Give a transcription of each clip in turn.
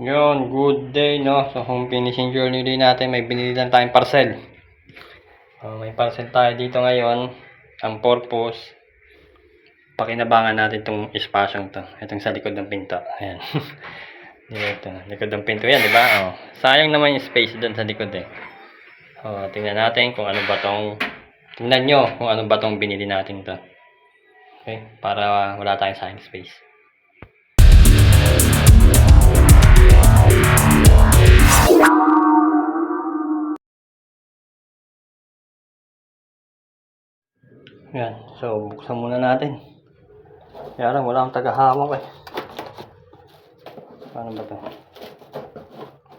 Yun, good day, no? So, kung finishing journey din natin, may binili lang tayong parcel. Oh, may parcel tayo dito ngayon. Ang purpose, pakinabangan natin itong espasyong to. Itong sa likod ng pinto. Ayan. dito, likod ng pinto yan, di ba? Oh, sayang naman yung space doon sa likod eh. Oh, tingnan natin kung ano ba tong tingnan nyo kung ano ba tong binili natin to. Okay, para wala tayong sayang space. Yan. So, buksan muna natin. Kaya lang, wala akong tagahawak eh. Paano ba to?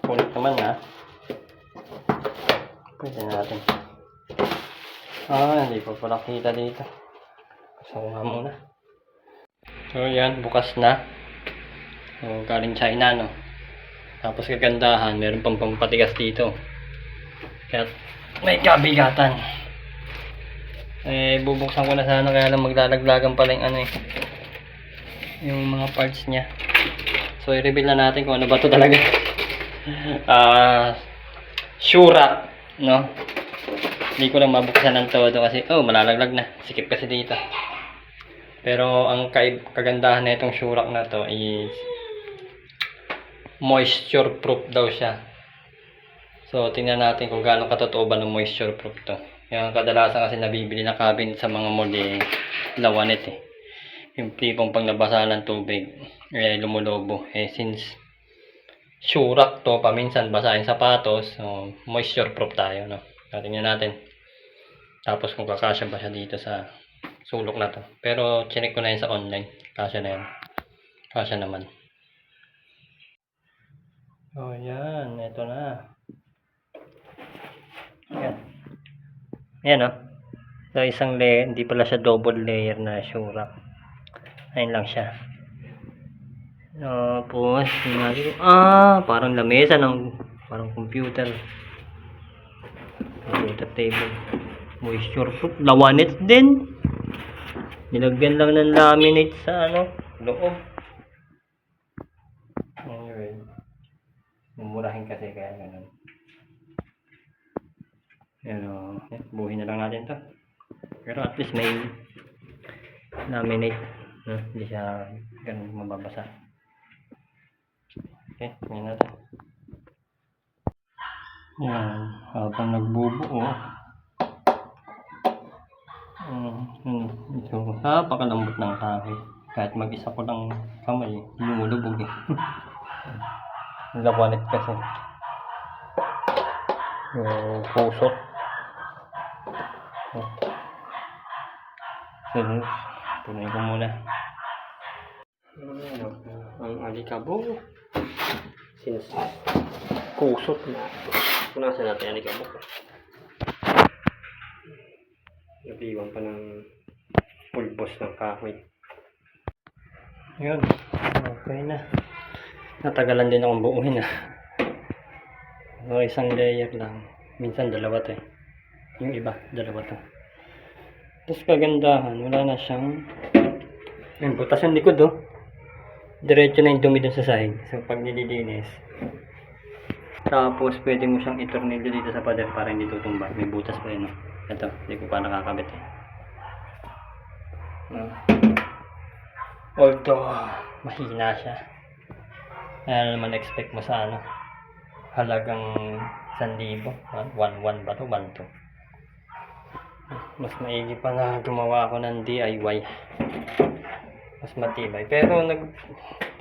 Kulit naman ha. Pwede natin. Ah, hindi pa pala kita dito. Ko nga muna. So, yan. Bukas na. So, galing China, no? Tapos kagandahan, meron pang pampatigas dito. Kaya may kabigatan. Eh, bubuksan ko na sana kaya lang maglalaglagan pala yung ano eh. Yung mga parts niya. So, i-reveal na natin kung ano ba to talaga. Ah, Shurak, no? Hindi ko lang mabuksan ng todo kasi, oh, malalaglag na. Sikip kasi dito. Pero, ang kagandahan na itong Shurak na to is moisture proof daw siya. So, tingnan natin kung gaano katotoo ba ng moisture proof to. Yung kadalasan kasi nabibili na cabin sa mga mall eh, lawanit eh. Yung tipong pag nabasa ng tubig, eh, lumulobo. Eh, since surak to, paminsan basa yung sapatos, so, moisture proof tayo, no? So, tingnan natin. Tapos kung kakasya ba siya dito sa sulok na to. Pero, chinek ko na yun sa online. Kasya na yun. Kasya naman. Oh, yan. Ito na. Yan. Yan, oh. So, isang layer, hindi pala siya double layer na shurak. Ayun lang siya. Tapos, ko, ah, parang lamesa ng, parang computer. Computer table. Moisture proof. Lawanit din. Nilagyan lang ng laminate sa, ano, loob. Anyway. Mumurahin kasi kaya ganun. Yan o. Buhin na lang natin to. Pero at least may laminate. No? Hindi siya ganun mababasa. Okay, tingnan natin. Yan. Habang nagbubuo. Um, hmm, ito. Napakalambot ng kahoy. Kahit mag-isa ko lang kamay, lumulubog eh. Lawanit kasi. Yung pusot. Oh. So, tunay ko muna. Ang alikabok. Since kusot. Punasan natin ang alikabok. Nabiwan pa ng pulbos ng kahoy. Yun. Okay na. Natagalan din akong buuhin ah. So, isang layer lang. Minsan dalawa to eh. Yung iba, dalawa to. Tapos kagandahan, wala na siyang yung butas yung likod oh. Diretso na yung dumi dun sa sahig. So pag nililinis. Tapos pwede mo siyang itornilyo dito sa pader para hindi tutumba. May butas pa yun oh. Ito, hindi ko pa nakakabit eh. No. Although, mahina siya. Kaya naman expect mo sa ano, halagang 1,000. 1,1 ba to? 1,2. Mas maigi pa na gumawa ako ng DIY. Mas matibay. Pero nag,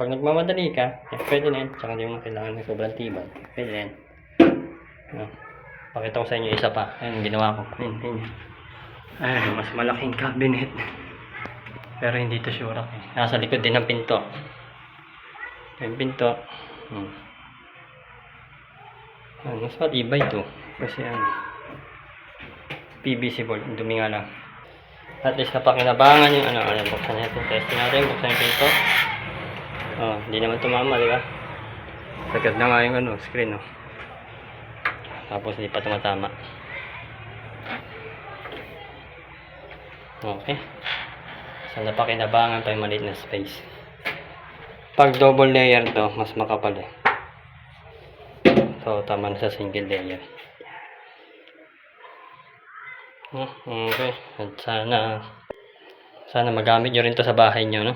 pag nagmamadali ka, eh, pwede na yun. Tsaka hindi mo kailangan ng sobrang tibay. Pwede na yan. No. Pakita ko sa inyo isa pa. Ayun, ginawa ko. Ayun, ayun. Ay, mas malaking cabinet. Pero hindi to sure eh. Nasa likod din ng pinto. Yung pinto. Hmm. Ah, mas matibay to. Kasi ano, PVC board. Dumi nga lang. At least napakinabangan yung ano, ano, buksan natin. Testing natin, buksan yung pinto. Oh, hindi naman tumama, di ba? Sagad na nga yung ano, screen, oh. Tapos hindi pa tumatama. Okay. So, napakinabangan pa yung maliit na space. Pag double layer to, mas makapal eh. So, tama na sa single layer. Hmm, Okay. At sana, sana magamit nyo rin to sa bahay nyo, no?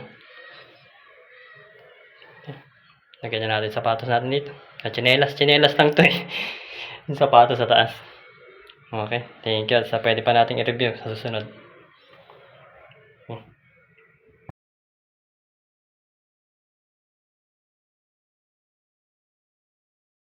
Lagyan na natin sapatos natin dito. At chinelas, chinelas lang to eh. Yung sapatos sa taas. Okay, thank you. At sa pwede pa nating i-review sa susunod.